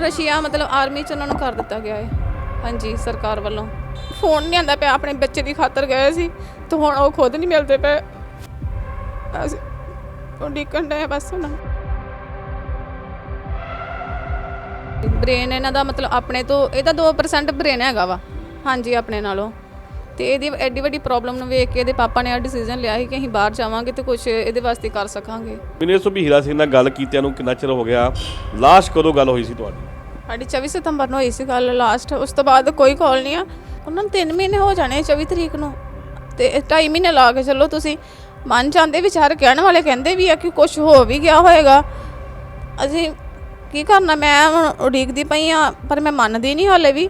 Russia ਮਤਲਬ army ਚ ਉਹਨਾਂ ਨੂੰ ਕਰ ਦਿੱਤਾ ਗਿਆ ਹੈ। ਹਾਂਜੀ, ਸਰਕਾਰ ਵੱਲੋਂ। ਫੋਨ ਨਹੀਂ ਆਂਦਾ ਪਿਆ, ਆਪਣੇ ਬੱਚੇ ਦੀ ਖਾਤਰ ਗਏ ਸੀ, ਤੇ ਹੁਣ ਉਹ ਖੁਦ ਨਹੀਂ ਮਿਲਦੇ ਪਏ। ਅਸੀਂ ਉਹ ਡਿੱਕਣ ਡਏ ਬਸ ਉਹਨਾਂ ਬ੍ਰੇਨ ਇਹਨਾਂ ਦਾ ਮਤਲਬ ਆਪਣੇ ਤੋਂ ਇਹਦਾ 2% ਬ੍ਰੇਨ ਹੈਗਾ ਵਾ। ਹਾਂਜੀ, ਆਪਣੇ ਨਾਲੋਂ। ਤੇ ਇਹਦੀ ਐਡੀ ਵੱਡੀ ਪ੍ਰੋਬਲਮ ਨੂੰ ਵੇਖ ਕੇ ਇਹਦੇ ਪਾਪਾ ਨੇ ਆ ਡਿਸੀਜਨ ਲਿਆ ਸੀ ਕਿ ਅਸੀਂ ਬਾਹਰ ਜਾਵਾਂਗੇ ਤੇ ਕੁਝ ਇਹਦੇ ਵਾਸਤੇ ਕਰ ਸਕਾਂਗੇ। ਮੈਨੇ ਸੋ ਵੀ ਹੀਰਾ ਸਿੰਘ ਨਾਲ ਗੱਲ ਕੀਤਿਆਂ ਨੂੰ ਕਿੰਨਾ ਚਿਰ ਹੋ ਗਿਆ? ਲਾਸ਼ ਕਦੋਂ ਗੱਲ ਹੋਈ ਸੀ ਤੁਹਾਡੀ? ਸਾਡੀ 24 ਸਤੰਬਰ ਨੂੰ ਹੋਈ ਸੀ ਗੱਲ ਲਾਸਟ ਉਸ ਤੋਂ ਬਾਅਦ ਕੋਈ ਕਾਲ ਨਹੀਂ ਆ। ਉਹਨਾਂ ਨੂੰ 3 ਮਹੀਨੇ ਹੋ ਜਾਣੇ 24 ਤਰੀਕ ਨੂੰ। ਤੇ 2.5 ਮਹੀਨੇ ਲਾ ਕੇ ਚੱਲੋ ਤੁਸੀਂ। ਮਨ ਚਾਹੁੰਦੇ ਵਿਚਾਰ ਕਹਿਣ ਵਾਲੇ ਕਹਿੰਦੇ ਵੀ ਆ ਕਿ ਕੁਝ ਹੋ ਵੀ ਗਿਆ ਹੋਏਗਾ। ਅਸੀਂ ਕੀ ਕਰਨਾ ਮੈਂ ਹੁਣ ਉਡੀਕਦੀ ਪਈ ਆ ਪਰ ਮੈਂ ਮੰਨਦੀ ਨਹੀਂ ਹਾਲੇ ਵੀ।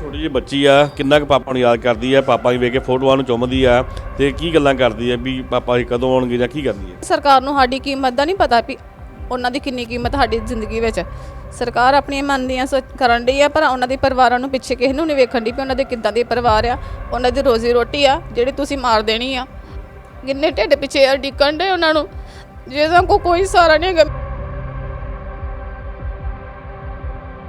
ਛੋਟੀ ਜਿਹੀ ਬੱਚੀ ਆ ਕਿੰਨਾ ਕੁ ਪਾਪਾ ਨੂੰ ਯਾਦ ਕਰਦੀ ਆ ਪਾਪਾ ਨੂੰ ਵੇਖ ਕੇ ਫੋਟੋਆਂ ਨੂੰ ਚੁੰਮਦੀ ਆ ਤੇ ਕੀ ਗੱਲਾਂ ਕਰਦੀ ਆ ਵੀ ਪਾਪਾ ਜੀ ਕਦੋਂ ਆਉਣਗੇ ਜਾਂ ਕੀ ਕਰਦੀ ਆ? ਸਰਕਾਰ ਨੂੰ ਸਾਡੀ ਕੀਮਤ ਦਾ ਨਹੀਂ ਪਤਾ ਵੀ ਉਹਨਾਂ ਦੀ ਕਿੰਨੀ ਕੀਮਤ ਸਾਡੀ ਜ਼ਿੰਦਗੀ ਵਿੱਚ। ਸਰਕਾਰ ਆਪਣੀਆਂ ਮਨ ਦੀਆਂ ਸੋਚ ਕਰਨ ਡਈ ਆ ਪਰ ਉਹਨਾਂ ਦੇ ਪਰਿਵਾਰਾਂ ਨੂੰ ਪਿੱਛੇ ਕਿਸੇ ਨੂੰ ਨਹੀਂ ਵੇਖਣ ਦੀ ਵੀ ਉਹਨਾਂ ਦੇ ਕਿੱਦਾਂ ਦੇ ਪਰਿਵਾਰ ਆ। ਉਹਨਾਂ ਦੀ ਰੋਜ਼ੀ ਰੋਟੀ ਆ ਜਿਹੜੀ ਤੁਸੀਂ ਮਾਰ ਦੇਣੀ ਆ। ਕਿੰਨੇ ਢਿੱਡ ਪਿੱਛੇ ਆ ਡਿੱਕਣ ਦੇ ਉਹਨਾਂ ਨੂੰ। ਜਿਹਦਾ ਕੋ ਕੋਈ ਸਹਾਰਾ ਨਹੀਂ ਹੈਗਾ।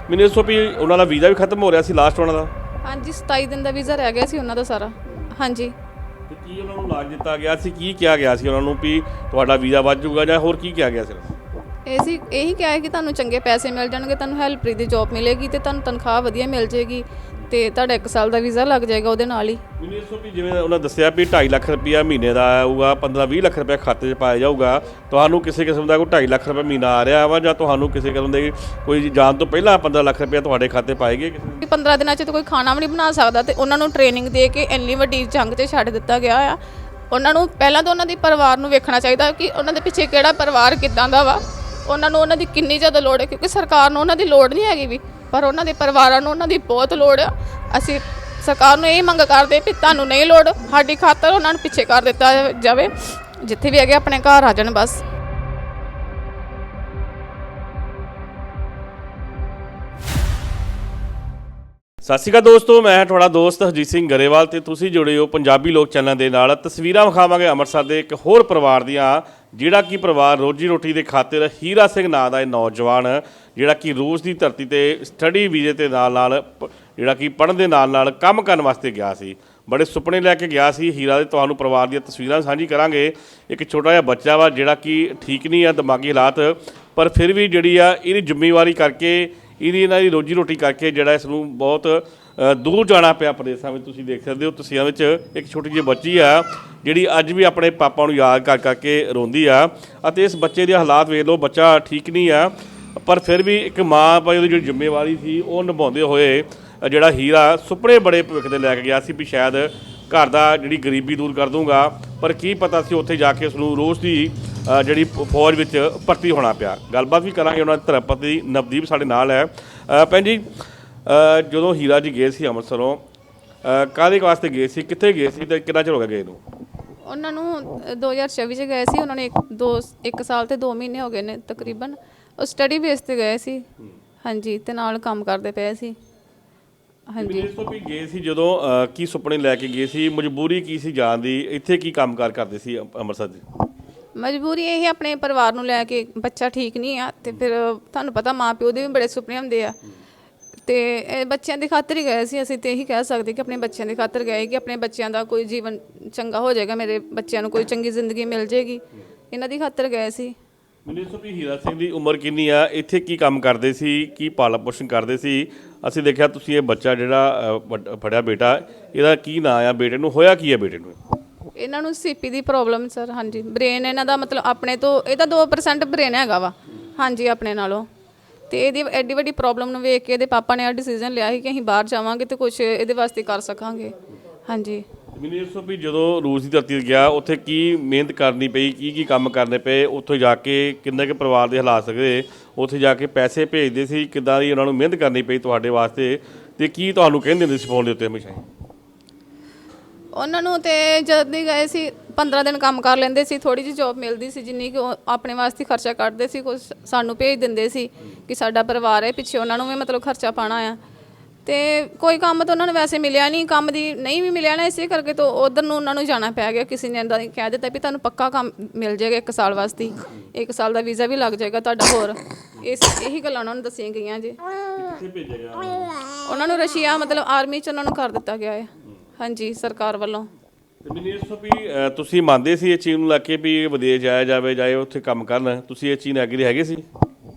ਮੈਨੇ ਸੋ ਵੀ ਉਹਨਾਂ ਦਾ ਵੀਜ਼ਾ ਵੀ ਖਤਮ ਹੋ ਰਿਹਾ ਸੀ ਲਾਸਟ ਉਹਨਾਂ ਦਾ? ਹਾਂਜੀ 27 ਦਿਨ ਦਾ ਵੀਜ਼ਾ ਰਹਿ ਗਿਆ ਸੀ ਉਹਨਾਂ ਦਾ ਸਾਰਾ। ਹਾਂਜੀ। ਤੇ ਕੀ ਉਹਨਾਂ ਨੂੰ ਲਾਜ ਦਿੱਤਾ ਗਿਆ ਸੀ? ਕੀ ਕਿਹਾ ਗਿਆ ਸੀ ਉਹਨਾਂ ਨੂੰ ਵੀ ਤੁਹਾਡਾ ਵੀਜ਼ਾ ਵੱਧ ਜਾਊਗਾ ਜਾਂ ਹੋਰ ਕੀ ਕਿਹਾ ਗਿਆ ਸੀ? ਇਹ ਸੀ ਇਹੀ ਕਿਹਾ ਹੈ ਕਿ ਤੁਹਾਨੂੰ ਚੰਗੇ ਪੈਸੇ ਮਿਲ ਜਾਣਗੇ ਤੁਹਾਨੂੰ ਹੈਲਪਰੀ ਦੀ ਜੌਬ ਮਿਲੇਗੀ ਤੇ ਤੁਹਾਨੂੰ ਤਨਖਾਹ ਵਧੀਆ ਮਿਲ ਜੇਗੀ ਤੇ ਤੁਹਾਡਾ 1 ਸਾਲ ਦਾ ਵੀਜ਼ਾ ਲੱਗ ਜਾਏਗਾ ਉਹਦੇ ਨਾਲ ਹੀ ਮੈਨੇ ਸੋ ਵੀ ਜਿਵੇਂ ਉਹਨਾਂ ਦੱਸਿਆ ਵੀ 2.5 ਲੱਖ ਰੁਪਇਆ ਮਹੀਨੇ ਦਾ ਆਊਗਾ 15-20 ਲੱਖ ਰੁਪਇਆ ਖਾਤੇ 'ਚ ਪਾਇਆ ਜਾਊਗਾ ਤੁਹਾਨੂੰ ਕਿਸੇ ਕਿਸਮ ਦਾ ਕੋਈ 2.5 ਲੱਖ ਰੁਪਇਆ ਮਹੀਨਾ ਆ ਰਿਹਾ ਵਾ ਜਾਂ ਤੁਹਾਨੂੰ ਕਿਸੇ ਕਿਸਮ ਦੇ ਕੋਈ ਜਾਣ ਤੋਂ ਪਹਿਲਾਂ 15 ਲੱਖ ਰੁਪਇਆ ਤੁਹਾਡੇ ਖਾਤੇ ਪਾਏਗੇ ਕਿਸੇ ਨੂੰ? ਕਿ 15 ਦਿਨਾਂ 'ਚ ਤਾਂ ਕੋਈ ਖਾਣਾ ਵੀ ਨਹੀਂ ਬਣਾ ਸਕਦਾ ਤੇ ਉਹਨਾਂ ਨੂੰ ਟ੍ਰੇਨਿੰਗ ਦੇ ਕੇ ਇੰਨੀ ਵੱਡੀ ਜੰਗ 'ਤੇ ਛੱਡ ਦਿੱਤਾ ਗਿਆ ਆ ਉਹਨਾਂ ਨੂੰ ਪਹਿਲਾਂ ਤਾਂ ਉਹਨਾਂ ਦੀ ਪਰਿਵਾਰ ਨੂੰ ਵੇਖਣਾ ਚਾਹੀਦਾ ਕਿ ਉਹਨਾਂ ਦੇ ਪਿੱਛੇ ਕਿਹੜਾ ਪਰਿਵਾਰ ਕਿੱਦਾਂ ਦਾ ਵਾ ਉਹਨਾਂ ਨੂੰ ਉਹਨਾਂ ਦੀ ਕਿੰਨੀ ਜ਼ਿਆਦਾ ਲੋੜ ਹੈ, ਕਿਉਂਕਿ ਸਰਕਾਰ ਨੂੰ ਉਹਨਾਂ ਦੀ ਲੋੜ ਨਹੀਂ ਹੈਗੀ ਵੀ, ਪਰ ਉਹਨਾਂ ਦੇ ਪਰਿਵਾਰਾਂ ਨੂੰ ਉਹਨਾਂ ਦੀ ਬਹੁਤ ਲੋੜ ਆ। ਅਸੀਂ ਸਰਕਾਰ ਨੂੰ ਇਹ ਮੰਗ ਕਰਦੇ ਵੀ ਤੁਹਾਨੂੰ ਨਹੀਂ ਲੋੜ, ਸਾਡੀ ਖਾਤਰ ਉਹਨਾਂ ਨੂੰ ਪਿੱਛੇ ਕਰ ਦਿੱਤਾ ਜਾਵੇ, ਜਿੱਥੇ ਵੀ ਹੈਗੇ ਆਪਣੇ ਘਰ ਆ ਜਾਣ ਬਸ। ਸਤਿ ਸ਼੍ਰੀ ਅਕਾਲ ਦੋਸਤੋ, ਮੈਂ ਤੁਹਾਡਾ ਦੋਸਤ ਹਰਜੀਤ ਸਿੰਘ ਗਰੇਵਾਲ ਤੇ ਤੁਸੀਂ ਜੁੜੇ ਹੋ ਪੰਜਾਬੀ ਲੋਕ ਚੈਨਲ ਦੇ ਨਾਲ। ਤਸਵੀਰਾਂ ਵਿਖਾਵਾਂਗੇ ਅੰਮ੍ਰਿਤਸਰ ਦੇ ਇੱਕ ਹੋਰ ਪਰਿਵਾਰ ਦੀਆਂ ਜਿਹੜਾ ਕਿ ਪਰਿਵਾਰ ਰੋਜੀ ਰੋਟੀ ਦੇ ਖਾਤਰ ਹੀਰਾ ਸਿੰਘ ਨਾਂ ਦਾ ਇਹ ਨੌਜਵਾਨ, ਜਿਹੜਾ ਕਿ ਰੂਸ ਦੀ ਧਰਤੀ ਤੇ ਸਟੱਡੀ ਵੀਜ਼ੇ ਤੇ ਨਾਲ ਨਾਲ ਪ- ਜਿਹੜਾ ਕਿ ਪੜ੍ਹਨ ਦੇ ਨਾਲ ਨਾਲ ਕੰਮ ਕਰਨ ਵਾਸਤੇ ਗਿਆ ਸੀ। ਬੜੇ ਸੁਪਨੇ ਲੈ ਕੇ ਗਿਆ ਸੀ ਹੀਰਾ ਦੇ। ਤੁਹਾਨੂੰ ਪਰਿਵਾਰ ਦੀਆਂ ਤਸਵੀਰਾਂ ਸਾਂਝੀ ਕਰਾਂਗੇ। ਇੱਕ ਛੋਟਾ ਜਿਹਾ ਬੱਚਾ ਵਾ ਜਿਹੜਾ ਕਿ ਠੀਕ ਨਹੀਂ ਆ, ਦਿਮਾਗੀ ਹਾਲਾਤ, ਪਰ ਫਿਰ ਵੀ ਜਿਹੜੀ ਆ ਇਹਦੀ ਜ਼ਿੰਮੇਵਾਰੀ ਕਰਕੇ, ਇਹਦੀ ਇਹਨਾਂ ਦੀ ਰੋਜੀ ਰੋਟੀ ਕਰਕੇ ਜਿਹੜਾ ਇਸ ਨੂੰ ਬਹੁਤ ਦੂਰ ਜਾਣਾ ਪਿਆ। ਪ੍ਰਦੇਸ਼ਾਂ ਵਿੱਚ ਤੁਸੀਂ ਦੇਖ ਸਕਦੇ ਹੋ ਤਸਵੀਰਾਂ ਵਿੱਚ ਇੱਕ ਛੋਟੀ ਜਿਹੀ ਬੱਚੀ ਆ। ਜਿਹੜੀ ਅੱਜ ਵੀ ਆਪਣੇ ਪਾਪਾ ਨੂੰ ਯਾਦ ਕਰ ਕਰਕੇ ਰੋਂਦੀ ਆ। ਅਤੇ ਇਸ ਬੱਚੇ ਦੇ ਹਾਲਾਤ ਵੇਖ ਲਓ, ਬੱਚਾ ਠੀਕ ਨਹੀਂ ਆ। ਪਰ ਫਿਰ ਵੀ ਇੱਕ ਮਾਂ ਭਾਈ ਉਹਦੀ ਜਿਹੜੀ ਜ਼ਿੰਮੇਵਾਰੀ ਸੀ, ਉਹ ਨਿਭਾਉਂਦੇ ਹੋਏ ਜਿਹੜਾ ਹੀਰਾ ਸੁਪਨੇ ਬੜੇ ਭਵਿੱਖ ਦੇ ਲੈ ਕੇ ਗਿਆ ਸੀ ਵੀ ਸ਼ਾਇਦ ਘਰ ਦਾ ਜਿਹੜੀ ਗਰੀਬੀ ਦੂਰ ਕਰ ਦੂੰਗਾ ਪਰ ਕੀ ਪਤਾ ਸੀ ਉੱਥੇ ਜਾ ਕੇ ਉਸ ਨੂੰ ਰੋਜ਼ ਦੀ ਜਿਹੜੀ ਫੌਜ ਵਿੱਚ ਭਰਤੀ ਹੋਣਾ ਪਿਆ। ਗੱਲਬਾਤ ਵੀ ਕਰਾਂਗੇ, ਉਹਨਾਂ ਦੇ ਧਰਮਪਤੀ ਨਵਦੀਪ ਸਾਡੇ ਨਾਲ ਹੈ। ਭੈਣ ਜੀ ਜਦੋਂ ਹੀਰਾ ਜੀ ਗਏ ਸੀ ਅੰਮ੍ਰਿਤਸਰੋਂ ਕਾਹਦੇ ਵਾਸਤੇ ਗਏ ਸੀ, ਕਿੱਥੇ ਗਏ ਸੀ ਤੇ ਕਿੰਨਾ ਚਿਰ ਹੋ ਗਿਆ ਗਏ ਨੂੰ? ਉਹਨਾਂ ਨੂੰ ਅ, 2024 ਚ ਗਏ ਸੀ ਉਹਨਾਂ ਨੇ ਇੱਕ ਦੋ ਇੱਕ ਸਾਲ ਤੇ 2 ਮਹੀਨੇ ਹੋ ਗਏ ਨੇ ਤਕਰੀਬਨ। ਉਹ ਸਟੱਡੀ ਬੇਸ ਤੇ ਗਏ ਸੀ। ਹਾਂਜੀ ਤੇ ਨਾਲ ਕੰਮ ਕਰਦੇ ਪਏ ਸੀ। ਹਾਂਜੀ। ਵਿਦੇਸ਼ ਤੋਂ ਵੀ ਗਏ ਸੀ ਜਦੋਂ ਕੀ ਸੁਪਨੇ ਲੈ ਕੇ ਗਏ ਸੀ? ਮਜਬੂਰੀ ਕੀ ਸੀ ਜਾਣ ਦੀ? ਇੱਥੇ ਕੀ ਕੰਮਕਾਰ ਕਰਦੇ ਸੀ ਅੰਮ- ਅੰਮ੍ਰਿਤਸਰ ਦੇ? ਮਜਬੂਰੀ ਇਹ ਹੈ ਆਪਣੇ ਪਰਿਵਾਰ ਨੂੰ ਲੈ ਕੇ ਬੱਚਾ ਠੀਕ ਨਹੀਂ ਆ ਤੇ ਫਿਰ ਤੁਹਾਨੂੰ ਪਤਾ ਮਾਂ ਪਿਓ ਦੇ ਵੀ ਬੜੇ ਸੁਪਨੇ ਹੁੰਦੇ ਆ। ਤੇ ਇਹ ਬੱਚਿਆਂ ਦੀ ਖਾਤਰ ਹੀ ਗਏ ਸੀ ਅਸੀਂ ਤੇ ਇਹੀ ਕਹਿ ਸਕਦੇ ਕਿ ਆਪਣੇ ਬੱਚਿਆਂ ਦੀ ਖਾਤਰ ਗਏ ਕਿ ਆਪਣੇ ਬੱਚਿਆਂ ਦਾ ਕੋਈ ਜੀਵਨ ਚੰਗਾ ਹੋ ਜਾਏਗਾ ਮੇਰੇ ਬੱਚਿਆਂ ਨੂੰ ਕੋਈ ਚੰਗੀ ਜ਼ਿੰਦਗੀ ਮਿਲ ਜਾਏਗੀ। ਇਹਨਾਂ ਦੀ ਖਾਤਰ ਗਏ ਸੀ। ਮੈਨੂੰ ਦੱਸੋ ਵੀ ਹੀਰਾ ਸਿੰਘ ਦੀ ਉਮਰ ਕਿੰਨੀ ਆ ਇੱਥੇ ਕੀ ਕੰਮ ਕਰਦੇ ਸੀ ਕੀ ਪਾਲਣ ਪੋਸ਼ਣ ਕਰਦੇ ਸੀ? ਅਸੀਂ ਦੇਖਿਆ ਤੁਸੀਂ ਇਹ ਬੱਚਾ ਜਿਹੜਾ ਅ, ਫੜਿਆ ਬੇਟਾ ਇਹਦਾ ਕੀ ਨਾਂ ਆ? ਬੇਟੇ ਨੂੰ ਹੋਇਆ ਕੀ ਆ ਬੇਟੇ ਨੂੰ? ਇਹਨਾਂ ਨੂੰ ਸੀਪੀ ਦੀ ਪ੍ਰੋਬਲਮ ਸਰ ਹਾਂਜੀ। ਬ੍ਰੇਨ ਇਹਨਾਂ ਦਾ ਮਤਲਬ ਆਪਣੇ ਤੋਂ ਇਹਦਾ 2% ਬ੍ਰੇਨ ਹੈਗਾ ਵਾ। ਹਾਂਜੀ ਆਪਣੇ ਨਾਲੋਂ। ਤੇ ਇਹਦੀ ਐਡੀ ਵੱਡੀ ਪ੍ਰੋਬਲਮ ਨੂੰ ਵੇਖ ਕੇ ਇਹਦੇ ਪਾਪਾ ਨੇ ਆ ਡਿਸੀਜਨ ਲਿਆ ਸੀ ਕਿ ਅਸੀਂ ਬਾਹਰ ਜਾਵਾਂਗੇ ਤੇ ਕੁਝ ਇਹਦੇ ਵਾਸਤੇ ਕਰ ਸਕਾਂਗੇ। ਹਾਂਜੀ। ਮੈਨੂੰ ਦੱਸੋ ਵੀ ਜਦੋਂ ਰੂਸ ਦੀ ਧਰਤੀ ਤੇ ਗਿਆ, ਉੱਥੇ ਕੀ ਮਿਹਨਤ ਕਰਨੀ ਪਈ, ਕੀ ਕੀ ਕੰਮ ਕਰਨੇ ਪਏ? ਉੱਥੇ ਜਾ ਕੇ ਕਿੰਨਾ ਕੁ ਪਰਿਵਾਰ ਦੇ ਹਾਲਾਤ ਸਕਦੇ ਉੱਥੇ ਜਾ ਕੇ ਪੈਸੇ ਭੇਜਦੇ ਸੀ, ਕਿੱਦਾਂ ਦੀ ਉਹਨਾਂ ਨੂੰ ਮਿਹਨਤ ਕਰਨੀ ਪਈ ਤੁਹਾਡੇ ਵਾਸਤੇ? ਤੇ ਕੀ ਤੁਹਾਨੂੰ ਕਹਿੰਦੇ ਹੁੰਦੇ ਸੀ ਫੋਨ ਦੇ ਉੱਤੇ ਹਮੇਸ਼ਾ ਉਹਨਾਂ ਨੂੰ ਤੇ ਜਦ ਦੀ ਗਏ ਸੀ 15 ਦਿਨ ਕੰਮ ਕਰ ਲੈਂਦੇ ਸੀ ਥੋੜੀ ਜਿਹੀ ਜੌਬ ਮਿਲਦੀ ਸੀ ਜਿੰਨੀ ਕਿ ਉਹ ਆਪਣੇ ਵਾਸਤੇ ਖਰਚਾ ਕੱਢਦੇ ਸੀ ਕੁਝ ਸਾਨੂੰ ਭੇਜ ਦਿੰਦੇ ਸੀ ਕਿ ਸਾਡਾ ਪਰਿਵਾਰ ਹੈ ਪਿੱਛੇ ਉਹਨਾਂ ਨੂੰ ਵੀ ਮਤਲਬ ਖਰਚਾ ਪਾਣਾ ਆ। ਤੇ ਕੋਈ ਕੰਮ ਤਾਂ ਉਹਨਾਂ ਨੂੰ ਵੈਸੇ ਮਿਲਿਆ ਨਹੀਂ ਕੰਮ ਦੀ ਨਹੀਂ ਵੀ ਮਿਲਿਆ ਨਾ ਇਸੇ ਕਰਕੇ ਤਾਂ ਉਧਰ ਨੂੰ ਉਹਨਾਂ ਨੂੰ ਜਾਣਾ ਪੈ ਗਿਆ। ਕਿਸੇ ਨੇ ਇੰਦਾ ਕਹਿ ਦਿੱਤਾ ਵੀ ਤੁਹਾਨੂੰ ਪੱਕਾ ਕੰਮ ਮਿਲ ਜਾਏਗਾ ਇੱਕ ਸਾਲ ਵਾਸਤੇ ਇੱਕ ਸਾਲ ਦਾ ਵੀਜ਼ਾ ਵੀ ਲੱਗ ਜਾਏਗਾ ਤੁਹਾਡਾ ਹੋਰ। ਇਸ ਇਹੀ ਗੱਲਾਂ ਉਹਨਾਂ ਨੂੰ ਦੱਸੀਆਂ ਗਈਆਂ ਜੀ। ਕਿੱਥੇ ਭੇਜਿਆ ਗਿਆ ਉਹਨਾਂ? ਨੂੰ? ਉਹਨਾਂ ਨੂੰ ਰਸ਼ੀਆ ਮਤਲਬ ਆਰਮੀ ਚ ਉਹਨਾਂ ਨੂੰ ਕਰ ਦਿੱਤਾ ਗਿਆ ਹੈ। ਹਾਂਜੀ ਸਰਕਾਰ ਵੱਲੋਂ। ਤੇ ਮੈਨੂੰ ਇਹ ਦੱਸੋ ਵੀ ਅ, ਤੁਸੀਂ ਮੰਨਦੇ ਸੀ ਇਹ ਚੀਜ਼ ਨੂੰ ਲੈ ਕੇ ਵੀ ਇਹ ਵਿਦੇਸ਼ ਜਾਇਆ ਜਾਵੇ ਜਾਏ ਉੱਥੇ ਕੰਮ ਕਰਨ? ਤੁਸੀਂ ਇਹ ਚੀਜ਼ ਨਾਲ ਐਗਰੀ ਹੈਗੇ ਸੀ?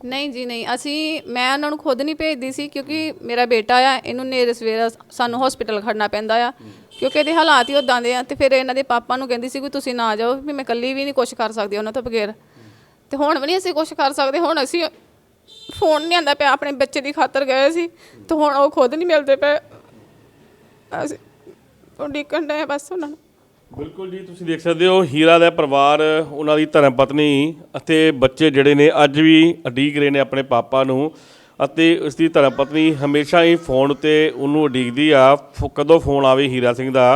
ਨਹੀਂ ਜੀ ਨਹੀਂ। ਅਸੀਂ ਮੈਂ ਉਹਨਾਂ ਨੂੰ ਖੁਦ ਨਹੀਂ ਭੇਜਦੀ ਸੀ ਕਿਉਂਕਿ ਮੇਰਾ ਬੇਟਾ ਆ ਇਹਨੂੰ ਨੇਰੇ ਸਵੇਰਾ ਸਾਨੂੰ ਹਸਪੀਟਲ ਖੜਨਾ ਪੈਂਦਾ ਆ। ਕਿਉਂਕਿ ਇਹਦੇ ਹਾਲਾਤ ਹੀ ਉਦਾਂ ਦੇ ਆ ਤੇ ਫਿਰ ਇਹਨਾਂ ਦੇ ਪਾਪਾ ਨੂੰ ਕਹਿੰਦੀ ਸੀ ਕਿ ਤੁਸੀਂ ਨਾ ਜਾਓ ਵੀ ਮੈਂ ਇਕੱਲੀ ਵੀ ਨਹੀਂ ਕੁਝ ਕਰ ਸਕਦੀ ਉਹਨਾਂ ਤੋਂ ਬਗੈਰ। ਤੇ ਹੁਣ ਵੀ ਨਹੀਂ ਅਸੀਂ ਕੁਝ ਕਰ ਸਕਦੇ ਹੁਣ ਅਸੀਂ ਫੋਨ ਨਹੀਂ ਆਂਦਾ ਪਿਆ ਆਪਣੇ ਬੱਚੇ ਦੀ ਖਾਤਰ ਗਏ ਸੀ ਤੇ ਹੁਣ ਉਹ ਖੁਦ ਨਹੀਂ ਮਿਲਦੇ ਪਏ। ਅਸੀਂ ਉਹ ਡਿੱਕਣ ਡਏ ਬਸ ਉਹਨਾਂ ਨੂੰ। ਬਿਲਕੁਲ ਜੀ ਤੁਸੀਂ ਦੇਖ ਸਕਦੇ ਹੋ ਹੀਰਾ ਦਾ ਪਰਿਵਾਰ ਉਹਨਾਂ ਦੀ ਧਰਮ ਪਤਨੀ ਅਤੇ ਬੱਚੇ ਜਿਹੜੇ ਨੇ ਅੱਜ ਵੀ ਉਡੀਕ ਰਹੇ ਨੇ ਆਪਣੇ ਪਾਪਾ ਨੂੰ ਅਤੇ ਉਸ ਦੀ ਧਰਮ ਪਤਨੀ ਹਮੇਸ਼ਾ ਹੀ ਫੋਨ ਉੱਤੇ ਉਹਨੂੰ ਉਡੀਕਦੀ ਆ ਕਦੋਂ ਫੋਨ ਆਵੇ ਹੀਰਾ ਸਿੰਘ ਦਾ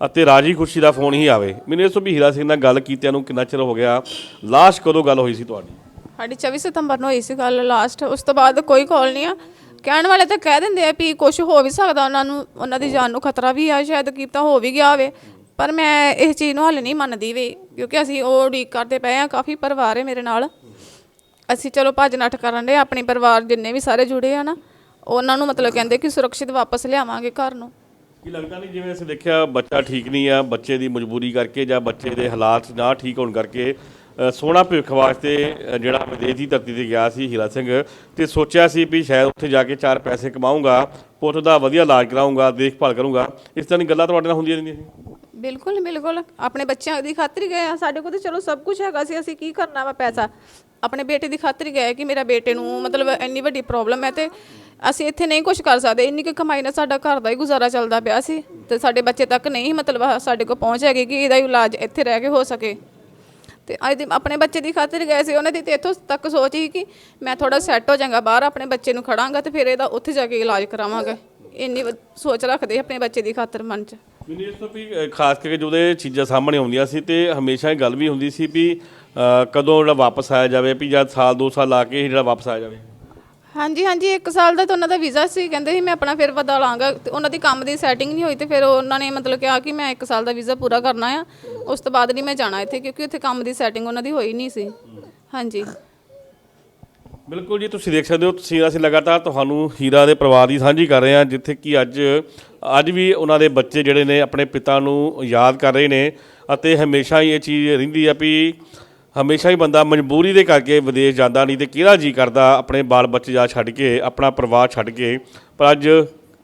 ਅਤੇ ਰਾਜੀ ਖੁਸ਼ੀ ਦਾ ਫੋਨ ਹੀ ਆਵੇ। ਮੈਨੂੰ ਇਹ ਦੱਸੋ ਵੀ ਹੀਰਾ ਸਿੰਘ ਨਾਲ ਗੱਲ ਕੀਤਿਆਂ ਨੂੰ ਕਿੰਨਾ ਚਿਰ ਹੋ ਗਿਆ? ਲਾਸਟ ਕਦੋਂ ਗੱਲ ਹੋਈ ਸੀ ਤੁਹਾਡੀ? ਸਾਡੀ 24 ਸਤੰਬਰ ਨੂੰ ਹੋਈ ਸੀ ਗੱਲ ਲਾਸਟ ਉਸ ਤੋਂ ਬਾਅਦ ਕੋਈ ਕਾਲ ਨਹੀਂ ਆ। ਕਹਿਣ ਵਾਲੇ ਤਾਂ ਕਹਿ ਦਿੰਦੇ ਆ ਵੀ ਕੁਝ ਹੋ ਵੀ ਸਕਦਾ ਉਹਨਾਂ ਨੂੰ, ਉਹਨਾਂ ਦੀ ਜਾਨ ਨੂੰ ਖਤਰਾ ਵੀ ਆ, ਸ਼ਾਇਦ ਕੀਤਾ ਹੋ ਵੀ ਗਿਆ ਹੋਵੇ। ਪਰ ਮੈਂ ਇਸ ਚੀਜ਼ ਨੂੰ ਹੱਲ ਨਹੀਂ ਮੰਨਦੀ ਵੀ, ਕਿਉਂਕਿ ਅਸੀਂ ਉਹ ਉਡੀਕ ਕਰਦੇ ਪਏ ਆ ਕਾਫੀ ਪਰਿਵਾਰ ਹੈ ਮੇਰੇ ਨਾਲ। ਅਸੀਂ ਚਲੋ ਭੱਜ ਨੱਠ ਕਰਨ ਦੇ, ਆਪਣੇ ਪਰਿਵਾਰ ਜਿੰਨੇ ਵੀ ਸਾਰੇ ਜੁੜੇ ਆ ਨਾ, ਉਹਨਾਂ ਨੂੰ ਮਤਲਬ ਕਹਿੰਦੇ ਕਿ ਸੁਰੱਖਿਅਤ ਵਾਪਸ ਲਿਆਵਾਂਗੇ ਘਰ ਨੂੰ। ਕੀ ਲੱਗਦਾ ਨਹੀਂ ਜਿਵੇਂ ਅਸੀਂ ਦੇਖਿਆ ਬੱਚਾ ਠੀਕ ਨਹੀਂ ਆ, ਬੱਚੇ ਦੀ ਮਜਬੂਰੀ ਕਰਕੇ ਜਾਂ ਬੱਚੇ ਦੇ ਹਾਲਾਤ ਨਾ ਠੀਕ ਹੋਣ ਕਰਕੇ ਸੋਹਣਾ ਭਵਿੱਖ ਵਾਸਤੇ ਜਿਹੜਾ ਵਿਦੇਸ਼ ਦੀ ਧਰਤੀ ਤੇ ਗਿਆ ਸੀ, ਹੀਰਾ ਸਿੰਘ, ਤੇ ਸੋਚਿਆ ਸੀ ਵੀ ਸ਼ਾਇਦ ਉੱਥੇ ਜਾ ਕੇ ਚਾਰ ਪੈਸੇ ਕਮਾਊਂਗਾ, ਪੁੱਤ ਦਾ ਵਧੀਆ ਇਲਾਜ ਕਰਾਊਂਗਾ, ਦੇਖਭਾਲ ਕਰੂੰਗਾ। ਇਸ ਤਰ੍ਹਾਂ ਦੀ ਗੱਲਾਂ ਤੁਹਾਡੇ ਨਾਲ ਹੁੰਦੀਆਂ ਰਹਿੰਦੀਆਂ ਸੀ? ਬਿਲਕੁਲ ਬਿਲਕੁਲ। ਆਪਣੇ ਬੱਚਿਆਂ ਦੀ ਖਾਤਰ ਹੀ ਗਏ ਆ। ਸਾਡੇ ਕੋਲ ਤਾਂ ਚਲੋ ਸਭ ਕੁਝ ਹੈਗਾ ਸੀ, ਅਸੀਂ ਕੀ ਕਰਨਾ ਵਾ ਪੈਸਾ? ਆਪਣੇ ਬੇਟੇ ਦੀ ਖਾਤਰ ਹੀ ਗਏ ਕਿ ਮੇਰਾ ਬੇਟੇ ਨੂੰ ਮਤਲਬ ਇੰਨੀ ਵੱਡੀ ਪ੍ਰੋਬਲਮ ਹੈ ਤੇ ਅਸੀਂ ਇੱਥੇ ਨਹੀਂ ਕੁਝ ਕਰ ਸਕਦੇ। ਇੰਨੀ ਕੁ ਕਮਾਈ ਨਾਲ ਸਾਡਾ ਘਰ ਦਾ ਹੀ ਗੁਜ਼ਾਰਾ ਚੱਲਦਾ ਪਿਆ ਸੀ ਤੇ ਸਾਡੇ ਬੱਚੇ ਤੱਕ ਨਹੀਂ ਮਤਲਬ ਸਾਡੇ ਕੋਲ ਪਹੁੰਚ ਹੈਗੀ ਕਿ ਇਹਦਾ ਇਲਾਜ ਇੱਥੇ ਰਹਿ ਕੇ ਹੋ ਸਕੇ। ਤੇ ਅੱਜ ਦੇ ਆਪਣੇ ਬੱਚੇ ਦੀ ਖਾਤਰ ਗਏ ਸੀ ਉਹਨਾਂ ਦੀ ਤੇ ਇੱਥੋਂ ਤੱਕ ਸੋਚ ਹੀ ਕਿ ਮੈਂ ਥੋੜਾ ਸੈੱਟ ਹੋ ਜਾਵਾਂਗਾ ਬਾਹਰ ਆਪਣੇ ਬੱਚੇ ਨੂੰ ਖੜਾਂਗਾ ਤੇ ਫਿਰ ਇਹਦਾ ਉੱਥੇ ਜਾ ਕੇ ਇਲਾਜ ਕਰਾਵਾਂਗਾ। ਇੰਨੀ ਵ- ਸੋਚ ਰੱਖਦੇ ਆਪਣੇ ਬੱਚੇ ਦੀ ਖਾਤਰ ਮਨ 'ਚ। ਮੈਨੂੰ ਇਸ ਤੋਂ ਵੀ ਅ, ਖਾਸ ਕਰਕੇ ਜਦੋਂ ਇਹ ਚੀਜ਼ਾਂ ਸਾਹਮਣੇ ਆਉਂਦੀਆਂ ਸੀ ਤੇ ਹਮੇਸ਼ਾ ਇਹ ਗੱਲ ਵੀ ਹੁੰਦੀ ਸੀ ਵੀ ਅ, ਕਦੋਂ ਜਿਹੜਾ ਵਾਪਸ ਆਇਆ ਜਾਵੇ ਵੀ ਜਦ ਸਾਲ ਦੋ ਸਾਲ ਲਾ ਕੇ ਹੀ ਜਿਹੜਾ ਵਾਪਸ ਆਇਆ ਜਾਵੇ। ਹਾਂਜੀ ਹਾਂਜੀ 1 ਸਾਲ ਦਾ ਤਾਂ ਉਹਨਾਂ ਦਾ ਵੀਜ਼ਾ ਸੀ, ਕਹਿੰਦੇ ਸੀ ਮੈਂ ਆਪਣਾ ਫਿਰ ਪਤਾ ਲਾਂਗਾ, ਤੇ ਉਹਨਾਂ ਦੀ ਕੰਮ ਦੀ ਸੈਟਿੰਗ ਨਹੀਂ ਹੋਈ ਤੇ ਫਿਰ ਉਹਨਾਂ ਨੇ ਮਤਲਬ ਕਿਹਾ ਕਿ ਮੈਂ 1 ਸਾਲ ਦਾ ਵੀਜ਼ਾ ਪੂਰਾ ਕਰਨਾ ਆ, ਉਸ ਤੋਂ ਬਾਅਦ ਨਹੀਂ ਮੈਂ ਜਾਣਾ ਇੱਥੇ ਕਿਉਂਕਿ ਉੱਥੇ ਕੰਮ ਦੀ ਸੈਟਿੰਗ ਉਹਨਾਂ ਦੀ ਹੋਈ ਨਹੀਂ ਸੀ। ਹਾਂਜੀ। ਬਿਲਕੁਲ ਜੀ, ਤੁਸੀਂ ਦੇਖ ਸਕਦੇ ਹੋ ਤਸਵੀਰਾਂ ਅਸੀਂ ਲਗਾਤਾਰ ਤੁਹਾਨੂੰ ਹੀਰਾ ਦੇ ਪਰਿਵਾਰ ਦੀ ਸਾਂਝੀ ਕਰ ਰਹੇ ਹਾਂ, ਜਿੱਥੇ ਕਿ ਅੱਜ ਅੱਜ ਵੀ ਉਹਨਾਂ ਦੇ ਬੱਚੇ ਜਿਹੜੇ ਨੇ ਆਪਣੇ ਪਿਤਾ ਨੂੰ ਯਾਦ ਕਰ ਰਹੇ ਨੇ, ਅਤੇ ਹਮੇਸ਼ਾ ਹੀ ਇਹ ਚੀਜ਼ ਰਹਿੰਦੀ ਆ ਵੀ ਹਮੇਸ਼ਾ ਹੀ ਬੰਦਾ ਮਜਬੂਰੀ ਦੇ ਕਰਕੇ ਵਿਦੇਸ਼ ਜਾਂਦਾ ਨਹੀਂ ਤੇ ਕਿਹੜਾ ਜੀ ਕਰਦਾ ਆਪਣੇ ਬਾਲ ਬੱਚੇ ਜਾ ਛੱਡ ਕੇ ਆਪਣਾ ਪਰਿਵਾਰ ਛੱਡ ਕੇ। ਪਰ ਅੱਜ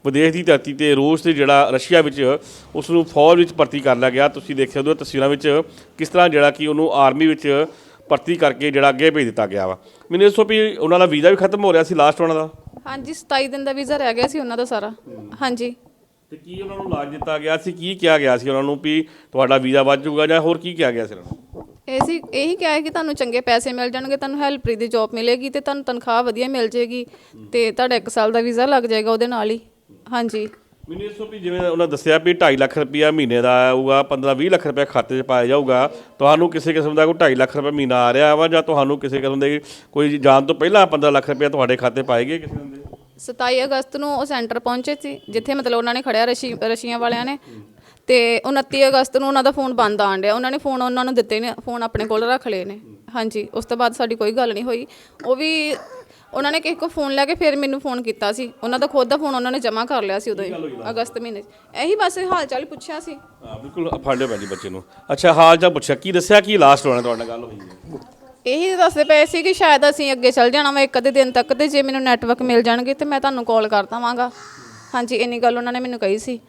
ਵਿਦੇਸ਼ ਦੀ ਧਰਤੀ ਤੇ ਰੂਸ ਤੇ ਜਿਹੜਾ ਰਸ਼ੀਆ ਵਿੱਚ ਉਸ ਨੂੰ ਫੌਜ ਵਿੱਚ ਭਰਤੀ ਕਰ ਲਿਆ ਗਿਆ। ਤੁਸੀਂ ਦੇਖ ਸਕਦੇ ਹੋ ਤਸਵੀਰਾਂ ਵਿੱਚ ਕਿਸ ਤਰ੍ਹਾਂ ਜਿਹੜਾ ਕਿ ਉਹਨੂੰ ਆਰਮੀ ਵਿੱਚ ਭਰਤੀ ਕਰਕੇ ਜਿਹੜਾ ਅੱਗੇ ਭੇਜ ਦਿੱਤਾ ਗਿਆ ਵਾ। ਮੈਨੂੰ ਤੋਂ ਵੀ ਉਹਨਾਂ ਦਾ ਵੀਜ਼ਾ ਵੀ ਖਤਮ ਹੋ ਰਿਹਾ ਸੀ ਲਾਸਟ ਉਹਨਾਂ ਦਾ? ਹਾਂਜੀ 27 ਦਿਨ ਦਾ ਵੀਜ਼ਾ ਰਹਿ ਗਿਆ ਸੀ ਉਹਨਾਂ ਦਾ ਸਾਰਾ। ਹਾਂਜੀ। ਤੇ ਕੀ ਉਹਨਾਂ ਨੂੰ ਲਾਜ ਦਿੱਤਾ ਗਿਆ ਸੀ? ਕੀ ਕਿਹਾ ਗਿਆ ਸੀ ਉਹਨਾਂ ਨੂੰ ਵੀ ਤੁਹਾਡਾ ਵੀਜ਼ਾ ਵੱਧ ਜਾਊਗਾ ਜਾਂ ਹੋਰ ਕੀ ਕਿਹਾ ਗਿਆ ਸੀ ਉਹਨਾਂ ਨੂੰ? ਇਹ ਸੀ ਇਹੀ ਕਿਹਾ ਹੈ ਕਿ ਤੁਹਾਨੂੰ ਚੰਗੇ ਪੈਸੇ ਮਿਲ ਜਾਣਗੇ ਤੁਹਾਨੂੰ ਹੈਲਪਰੀ ਦੀ ਜੌਬ ਮਿਲੇਗੀ ਤੇ ਤੁਹਾਨੂੰ ਤਨਖਾਹ ਵਧੀਆ ਮਿਲ ਜੇਗੀ ਤੇ ਤੁਹਾਡਾ 1 ਸਾਲ ਦਾ ਵੀਜ਼ਾ ਲੱਗ ਜਾਏਗਾ ਉਹਦੇ ਨਾਲ ਹੀ। ਹਾਂਜੀ। ਮੈਨੂੰ ਇਸ ਤੋਂ ਵੀ ਜਿਵੇਂ ਉਹਨਾਂ ਦੱਸਿਆ ਵੀ 2.5 ਲੱਖ ਰੁਪਇਆ ਮਹੀਨੇ ਦਾ ਆਊਗਾ 15-20 ਲੱਖ ਰੁਪਇਆ ਖਾਤੇ 'ਚ ਪਾਇਆ ਜਾਊਗਾ ਤੁਹਾਨੂੰ ਕਿਸੇ ਕਿਸਮ ਦਾ ਕੋਈ 2.5 ਲੱਖ ਰੁਪਇਆ ਮਹੀਨਾ ਆ ਰਿਹਾ ਵਾ ਜਾਂ ਤੁਹਾਨੂੰ ਕਿਸੇ ਕਿਸਮ ਦੇ ਕੋਈ ਜਾਣ ਤੋਂ ਪਹਿਲਾਂ 15 ਲੱਖ ਰੁਪਇਆ ਤੁਹਾਡੇ ਖਾਤੇ ਪਾਏਗੇ ਕਿਸੇ ਦਿਨ ਦੇ? 27 ਅਗਸਤ ਨੂੰ ਉਹ ਸੈਂਟਰ ਪਹੁੰਚੇ ਸੀ ਜਿੱਥੇ ਮਤਲਬ ਉਹਨਾਂ ਨੇ ਖੜਿਆ ਰਸ਼ੀ ਰਸ਼ੀਆਂ ਵਾਲਿਆਂ ਨੇ। ਤੇ 29 ਅਗਸਤ ਨੂੰ ਉਹਨਾਂ ਦਾ ਫੋਨ ਬੰਦ ਆਣ ਡਿਆ। ਉਹਨਾਂ ਨੇ ਫੋਨ ਉਹਨਾਂ ਨੂੰ ਦਿੱਤੇ ਨੇ ਫੋਨ ਆਪਣੇ ਕੋਲ ਰੱਖ ਲਏ ਨੇ। ਹਾਂਜੀ ਉਸ ਤੋਂ ਬਾਅਦ ਸਾਡੀ ਕੋਈ ਗੱਲ ਨਹੀਂ ਹੋਈ। ਉਹ ਵੀ ਉਹਨਾਂ ਨੇ ਕਿਸੇ ਕੋ ਫੋਨ ਲੈ ਕੇ ਫਿਰ ਮੈਨੂੰ ਫੋਨ ਕੀਤਾ ਸੀ। ਉਹਨਾਂ ਦਾ ਖੁਦ ਦਾ ਫੋਨ ਉਹਨਾਂ ਨੇ ਜਮ੍ਹਾਂ ਕਰ ਲਿਆ ਸੀ ਉਦੋਂ ਹੀ ਅਗਸਤ ਮਹੀਨੇ 'ਚ। ਇਹੀ ਬਸ ਹਾਲ ਚਾਲ ਪੁੱਛਿਆ ਸੀ। ਹਾਂ ਬਿਲਕੁਲ ਫੜ ਲਿਓ ਭੈਣ ਜੀ ਬੱਚੇ ਨੂੰ। ਅੱਛਾ ਹਾਲ ਜਾਂ ਪੁੱਛਿਆ। ਕੀ ਦੱਸਿਆ? ਕੀ ਲਾਸਟ ਹੋਣਾ ਤੁਹਾਡੇ ਨਾਲ ਗੱਲ ਹੋਈ ਹੈ? ਇਹੀ ਦੱਸਦੇ ਪਏ ਸੀ ਕਿ ਸ਼ਾਇਦ ਅਸੀਂ ਅੱਗੇ ਚੱਲ ਜਾਣਾ ਵਾ ਇੱਕ ਅੱਧੇ ਦਿਨ ਤੱਕ ਤੇ ਜੇ ਮੈਨੂੰ ਨੈਟਵਰਕ ਮਿਲ ਜਾਣਗੇ ਤੇ ਮੈਂ ਤੁਹਾਨੂੰ ਕਾਲ ਕਰ ਦਵਾਂਗਾ। ਹਾਂਜੀ ਇੰਨੀ ਗੱਲ ਉਹਨਾਂ ਨੇ ਮੈਨੂੰ ਕਹੀ ਸੀ।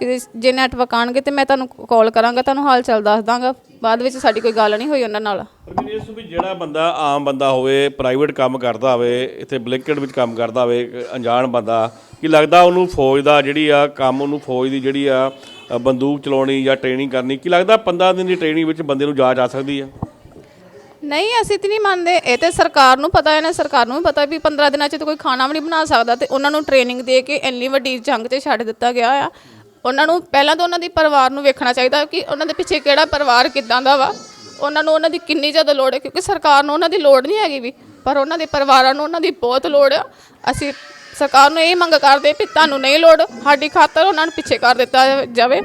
ਕਿ ਜੇ ਨੈਟਵਰਕ ਆਣਗੇ ਤੇ ਮੈਂ ਤੁਹਾਨੂੰ ਕਾਲ ਕਰਾਂਗਾ ਤੁਹਾਨੂੰ ਹਾਲ ਚਾਲ ਦੱਸ ਦਾਂਗਾ। ਬਾਅਦ ਵਿੱਚ ਸਾਡੀ ਕੋਈ ਗੱਲ ਨਹੀਂ ਹੋਈ ਉਹਨਾਂ ਨਾਲ। ਪਰ ਮੈਨੂੰ ਇਸ ਤੋਂ ਵੀ ਜਿਹੜਾ ਬੰਦਾ ਆਮ ਬੰਦਾ ਹੋਵੇ ਪ੍ਰਾਈਵੇਟ ਕੰਮ ਕਰਦਾ ਹੋਵੇ ਇੱਥੇ ਬਲਿੰਕਟ ਵਿੱਚ ਕੰਮ ਕਰਦਾ ਹੋਵੇ ਅਣਜਾਣ ਬੰਦਾ ਕੀ ਲੱਗਦਾ ਉਹਨੂੰ ਫੌਜ ਦਾ ਜਿਹੜੀ ਆ ਕੰਮ ਉਹਨੂੰ ਫੌਜ ਦੀ ਜਿਹੜੀ ਆ ਬੰਦੂਕ ਚਲਾਉਣੀ ਜਾਂ ਟ੍ਰੇਨਿੰਗ ਕਰਨੀ ਕੀ ਲੱਗਦਾ 15 ਦਿਨ ਦੀ ਟ੍ਰੇਨਿੰਗ ਵਿੱਚ ਬੰਦੇ ਨੂੰ ਜਾ ਜਾ ਸਕਦੀ ਆ? ਨਹੀਂ ਅਸੀਂ ਤੇ ਨਹੀਂ ਮੰਨਦੇ। ਇਹ ਤੇ ਸਰਕਾਰ ਨੂੰ ਪਤਾ ਹੈ ਨਾ ਸਰਕਾਰ ਨੂੰ ਵੀ ਪਤਾ ਵੀ 15 ਦਿਨਾਂ 'ਚ ਤਾਂ ਕੋਈ ਖਾਣਾ ਵੀ ਨਹੀਂ ਬਣਾ ਸਕਦਾ ਤੇ ਉਹਨਾਂ ਨੂੰ ਟ੍ਰੇਨਿੰਗ ਦੇ ਕੇ ਇੰਨੀ ਵੱਡੀ ਜੰਗ 'ਤੇ ਛੱਡ ਦਿੱਤਾ ਗਿਆ ਆ। ਉਹਨਾਂ ਨੂੰ ਪਹਿਲਾਂ ਤਾਂ ਉਹਨਾਂ ਦੀ ਪਰਿਵਾਰ ਨੂੰ ਵੇਖਣਾ ਚਾਹੀਦਾ ਕਿ ਉਹਨਾਂ ਦੇ ਪਿੱਛੇ ਕਿਹੜਾ ਪਰਿਵਾਰ ਕਿੱਦਾਂ ਦਾ ਵਾ। ਉਹਨਾਂ ਨੂੰ ਉਹਨਾਂ ਦੀ ਕਿੰਨੀ ਜ਼ਿਆਦਾ ਲੋੜ ਹੈ, ਕਿਉਂਕਿ ਸਰਕਾਰ ਨੂੰ ਉਹਨਾਂ ਦੀ ਲੋੜ ਨਹੀਂ ਹੈਗੀ ਵੀ, ਪਰ ਉਹਨਾਂ ਦੇ ਪਰਿਵਾਰਾਂ ਨੂੰ ਉਹਨਾਂ ਦੀ ਬਹੁਤ ਲੋੜ ਆ। ਅਸੀਂ ਸਰਕਾਰ ਨੂੰ ਇਹ ਮੰਗ ਕਰਦੇ ਵੀ ਤੁਹਾਨੂੰ ਨਹੀਂ ਲੋੜ, ਸਾਡੀ ਖਾਤਰ ਉਹਨਾਂ ਨੂੰ ਪਿੱਛੇ ਕਰ ਦਿੱਤਾ ਜਾਵੇ।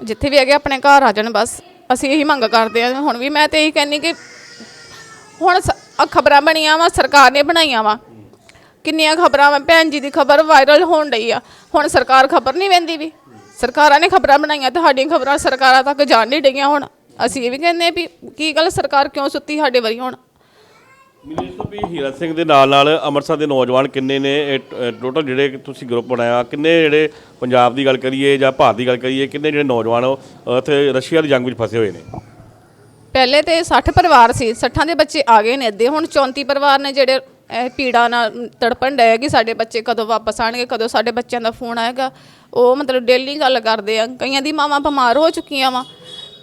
ਜਿੱਥੇ ਵੀ ਹੈਗੇ ਆਪਣੇ ਘਰ ਆ ਜਾਣ ਬਸ, ਅਸੀਂ ਇਹੀ ਮੰਗ ਕਰਦੇ ਹਾਂ ਹੁਣ ਵੀ ਮੈਂ ਤੇ ਇਹੀ ਕਹਿੰਨੀ ਕਿ ਹੁਣ ਖਬਰਾਂ ਬਣੀਆਂ ਵਾ, ਸਰਕਾਰ ਨੇ ਬਣਾਈਆਂ ਵਾ। ਕਿੰਨੀਆਂ ਖਬਰਾਂ ਵਾ, ਭੈਣ ਜੀ ਦੀ ਖਬਰ ਵਾਇਰਲ ਹੋਣ ਡਈ ਆ। ਹੁਣ ਸਰਕਾਰ ਖਬਰ ਨਹੀਂ ਵੰਦੀ ਵੀ। ਸਰਕਾਰਾਂ ਨੇ ਖਬਰਾਂ ਬਣਾਈਆਂ ਤੇ ਸਾਡੀਆਂ ਖਬਰਾਂ ਸਰਕਾਰਾਂ ਤੱਕ ਜਾਣ ਨਹੀਂ ਡਈਆਂ ਹੁਣ। ਅਸੀਂ ਇਹ ਵੀ ਕਹਿੰਦੇ ਵੀ ਕੀ ਗੱਲ ਸਰਕਾਰ ਕਿਉਂ ਸੁੱਤੀ ਸਾਡੇ ਵਰੀ ਹੁਣ? ਮੈਨੂੰ ਇਸ ਤੋਂ ਵੀ ਹੀਰਾ ਸਿੰਘ ਦੇ ਨਾਲ ਨਾਲ ਅੰਮ੍ਰਿਤਸਰ ਦੇ ਨੌਜਵਾਨ ਕਿੰਨੇ ਨੇ? ਇਹ ਟੋਟਲ ਜਿਹੜੇ ਤੁਸੀਂ ਗਰੁੱਪ ਬਣਾਇਆ ਕਿੰਨੇ ਜਿਹੜੇ ਪੰਜਾਬ ਦੀ ਗੱਲ ਕਰੀਏ ਜਾਂ ਭਾਰਤ ਦੀ ਗੱਲ ਕਰੀਏ ਕਿੰਨੇ ਜਿਹੜੇ ਨੌਜਵਾਨ ਉਹ ਉੱਥੇ ਰਸ਼ੀਆ ਦੀ ਜੰਗ ਵਿੱਚ ਫਸੇ ਹੋਏ ਨੇ? ਪਹਿਲੇ ਤੇ 60 ਪਰਿਵਾਰ ਸੀ 60 ਦੇ ਬੱਚੇ ਆ ਗਏ ਨੇ ਅੱਧੇ। ਹੁਣ 34 ਪਰਿਵਾਰ ਨੇ ਜਿਹੜੇ ਇਹ ਪੀੜਾ ਨਾਲ ਤੜਪਣ ਡਏ ਕਿ ਸਾਡੇ ਬੱਚੇ ਕਦੋਂ ਵਾਪਸ ਆਣਗੇ, ਕਦੋਂ ਸਾਡੇ ਬੱਚਿਆਂ ਦਾ ਫੋਨ ਆਏਗਾ। ਉਹ ਮਤਲਬ ਡੇਲੀ ਗੱਲ ਕਰਦੇ ਆ। ਕਈਆਂ ਦੀ ਮਾਵਾਂ ਬਿਮਾਰ ਹੋ ਚੁੱਕੀਆਂ ਵਾ।